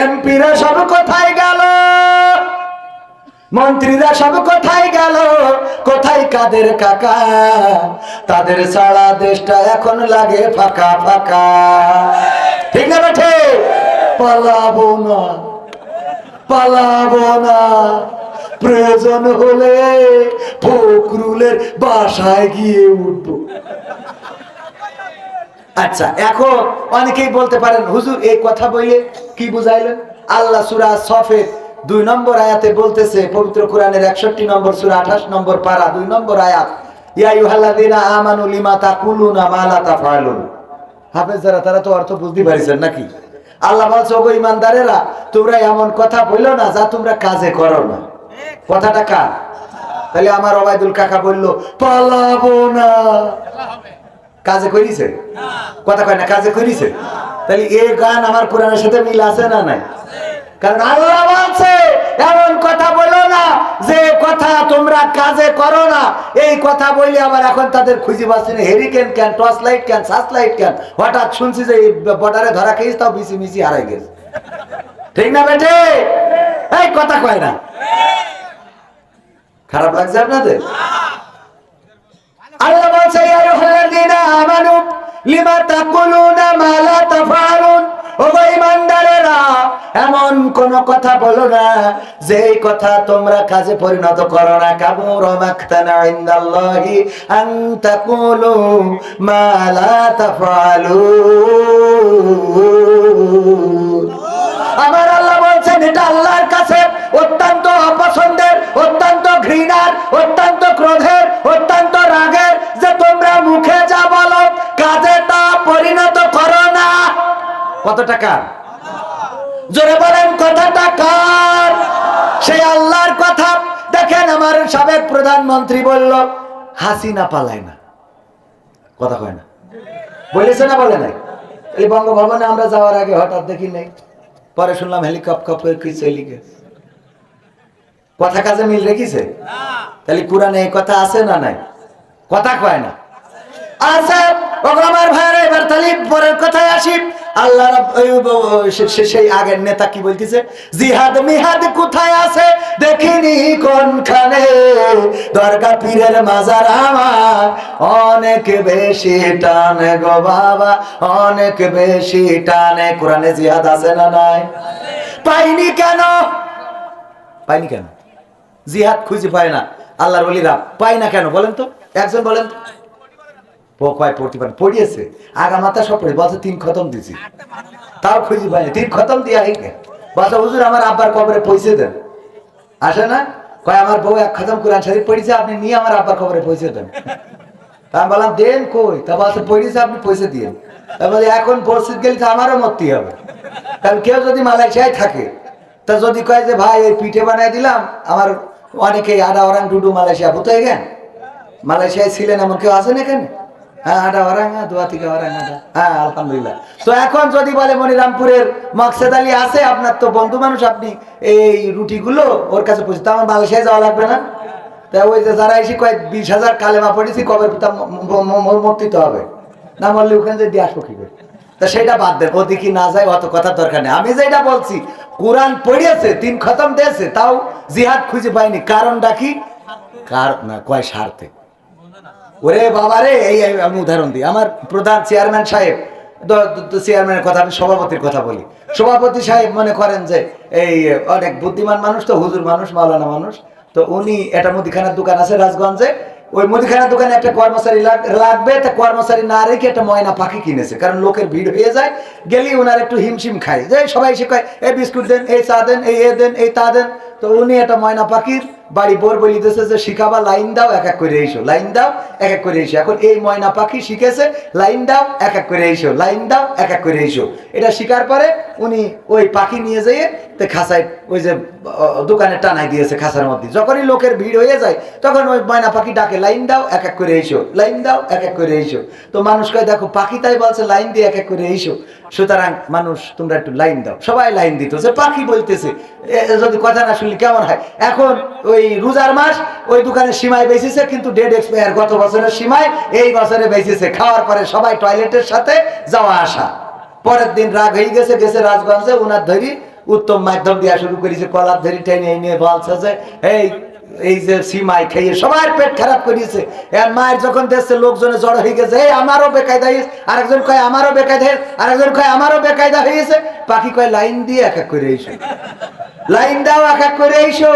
এমপিরা সব কোথায় গেল? মন্ত্রীরা সব কোথায় গেল? কোথায় কাদের কাকা? তাদের সারা দেশটা এখন লাগে ফাঁকা ফাঁকা। ঠিক না বেঠে? পালাবো না পালাবো না। প্রয়োজন হলে ফকরুলের বাসায় গিয়ে উঠবো। আচ্ছা এখন অনেকেই বলতে পারেন, হুজুর, এই কথা বলে কি বুঝাইলেন? আল্লাহ সুরা সফের দুই নম্বর আয়াতে বলতেছে, পবিত্র কোরআনের একষট্টি নম্বর সুরা, আঠাশ নম্বর পারা, দুই নম্বর আয়াত তারা তো অর্থ নাকি? আল্লাহ ইমানদারেরা, তোমরা এমন কথা বলল না যা তোমরা কাজে করো না। কথাটা তাহলে আমার ওবায়দুল কাকা বলল, পালাবো না। কাজে করিছে কথা কয় না, কাজে করিছে তাহলে এই গান আমার কোরআনের সাথে মিল আছে না নাই? কারণ আল্লাহ বলছে, এমন কথা বলো না যে কথা তোমরা কাজে করো না। এই কথা বললে আবার এখন তাদের খুঁজে পাচ্ছি না। হেরিকেন কেন টর্চ লাইট কেন সার্চ লাইট কেন হঠাৎ শুনছি যে বর্ডারে ধরা খেয়েছি, তাও মিশি মিশি হারাই গেছে। ঠিক না বেটে এই কথা কয় না। খারাপ লাগছে আপনাদের আল্লাহ বলছে ইয়া আইয়ুহাল্লাযীনা আমানু লিমা তাকুলুনা মা লা তাফআলুন? ও গো এমন কোন কথা বলো না যে কথা তোমরা কাজে পরিণত করো না। কাবুর মাকতানা ইনদাল্লাহি আমার আল্লাহ বলছেন, এটা আল্লাহর কাছে অত্যন্ত অপছন্দের, অত্যন্ত ঘৃণার, অত্যন্ত কত টাকা? জোরে বলেন কথাটা কার সেই আল্লাহর কথা দেখেন আমার সাবেক প্রধানমন্ত্রী বলল, হাসিনা পালায় না। কথা কয় না। বলেছে না বলে নাই? এই বঙ্গভবনে আমরা যাওয়ার আগে হঠাৎ দেখি নাই। পরে শুনলাম হেলিকপ্টার কি চলে গেছে। কথা কাজে মিল রেখেছে? তাহলে কোরআনে এই কথা আছে না নাই? কথা কয় না। ওগো আমার ভাইরা এবার তাহলে পরের কথায় আসি। আল্লাহ সেই আগের নেতা কি বলতেছে? জিহাদ মিহাদ কোথায় আছে? দেখিনি কোনখানে। দরগা পীরের মাজার আমার অনেক বেশি টানে গো বাবা, অনেক বেশি টানে। কোরআনে জিহাদ আছে না নাই? পাইনি কেন? পাইনি কেন? জিহাদ খুঁজে পায় না। আল্লাহর বলিরা পাই না কেন বলেন তো? একজন বলেন তো। কয় পড়তে পারে। পড়িয়েছে। আগা মাথা সব পড়ে, বলছে তিন খতম দিছি। তাও খুঁজে পাইনি। তিন খতম দিয়া হইকে বলছে, হুজুর, আমার আব্বার কবরে পয়সে দেন। আসে না? কয়, আমার বউ এক খতম কোরআন শরীফ পড়েছে আপনি নিয়ে আমার আব্বার কবরে পয়সে দেন। তা আমি বললাম, দেন কই? তা বলছে পড়েছে আপনি পয়সা দিয়ে তা বলে, এখন পরিস্থিতি গেলে তো আমারও মরতে হবে। কারণ কেউ যদি মালয়েশিয়ায় থাকে, তা যদি কয় যে, ভাই, এই পিঠে বানাই দিলাম, আমার অনেকেই আডা ওরাং ডুডু মালয়েশিয়া ভূত গেন। মালয়েশিয়ায় ছিলেন এমন কেউ আছেন এখানে? হ্যাঁ আডা ওরাং হ্যাঁ দোয়া থেকে ওরাং হ্যাঁ আলহামদুলিল্লাহ। তো এখন যদি বলে মনিরামপুরের মকসেদ আলী আছে, আপনার তো বন্ধু মানুষ, আপনি এই রুটিগুলো ওর কাছে পৌঁছে তো আমার মালয়েশিয়ায় যাওয়া লাগবে না? তা ওই যে যারা এসে কয়েক বিশ হাজার কালেমা পড়েছি, কবে মর্তিতে হবে। না মরলে ওখানে যে দিয়ে আসব কি করে? তা সেটা বাদ দেন, ওদিকে না যায় অত কথা দরকার নেই। আমি যেটা বলছি, কোরআন পড়িয়েছে, তিন খতম দিয়েছে, তাও জিহাদ খুঁজে পাইনি। কারণটা কি? কার না, কয় স্বার্থে? ওরে বাবা রে, এই আমি উদাহরণ দিই। আমার প্রধান চেয়ারম্যান সাহেব চেয়ারম্যানের কথা, আমি সভাপতির কথা বলি। সভাপতি সাহেব মনে করেন যে, এই, অনেক বুদ্ধিমান মানুষ তো, হুজুর মানুষ, মাওলানা মানুষ। তো উনি একটা মুদিখানার দোকান আছে রাজগঞ্জে। ওই মুদিখানার দোকানে একটা কর্মচারী লাগ- লাগবে, তা কর্মচারী না রেখে একটা ময়না পাখি কিনেছে। কারণ লোকের ভিড় হয়ে যায় গেলি ওনার একটু হিমশিম খায়। যে সবাই এসে কয় এই বিস্কুট দেন, এই চা দেন, এই এ দেন, এই তা দেন। তো উনি একটা ময়না পাখির বাড়ি বোর বলিতেছে যে, শিখাবা, লাইন দাও, এক এক করে এসো, লাইন দাও, এক এক করে এসো। এখন এই ময়না পাখি শিখেছে, লাইন দাও, এক এক করে এসো, লাইন দাও, এক এক করে এসো। এটা শিকার পরে উনি ওই পাখি নিয়ে যেয়ে তো খাসায় ওই যে দোকানে টানাই দিয়েছে খাসার মধ্যে। যখনই লোকের ভিড় হয়ে যায়, তখন ওই ময়না পাখি ডাকে, লাইন দাও, এক এক করে এসো, লাইন দাও, এক এক করে এসো। তো মানুষ কয়, দেখো, পাখি তাই বলছে, লাইন দিয়ে এক এক করে এসো। সুতরাং মানুষ, তোমরা একটু লাইন দাও। সবাই লাইন দিত। যে পাখি বলতেছে যদি কথা না শুনলে কেমন হয়? এখন ওই রোজার মাস ওই দোকানে সীমায় বেঁচেছে, কিন্তু ডেড এক্সপায়ার গত বছরের সীমায় এই বছরে বেঁচেছে। খাওয়ার পরে সবাই টয়লেটের সাথে যাওয়া আসা। পরের দিন রাগ হয়ে গেছে গেছে রাজগঞ্জে, উনার ধরি উত্তম মাধ্যম দিয়া শুরু করেছে, কলার ধরি টেনে এই নিয়ে বলছে যে এই এই যে সিমাই খেয়ে সবার পেট খারাপ করিয়েছে। এর মায়ের যখন দেখছে লোকজনে জড়ো হয়ে গেছে, এই, আমারও বেকায়দা হয়েছে। আরেকজন কয়, আমারও বেকায়দা হয়েছে। আরেকজন কয়, আমারও বেকায়দা হয়েছে। পাখি কয়, লাইন দিয়ে এক এক করে এসো। লাইন দাও, এক এক করে এসো।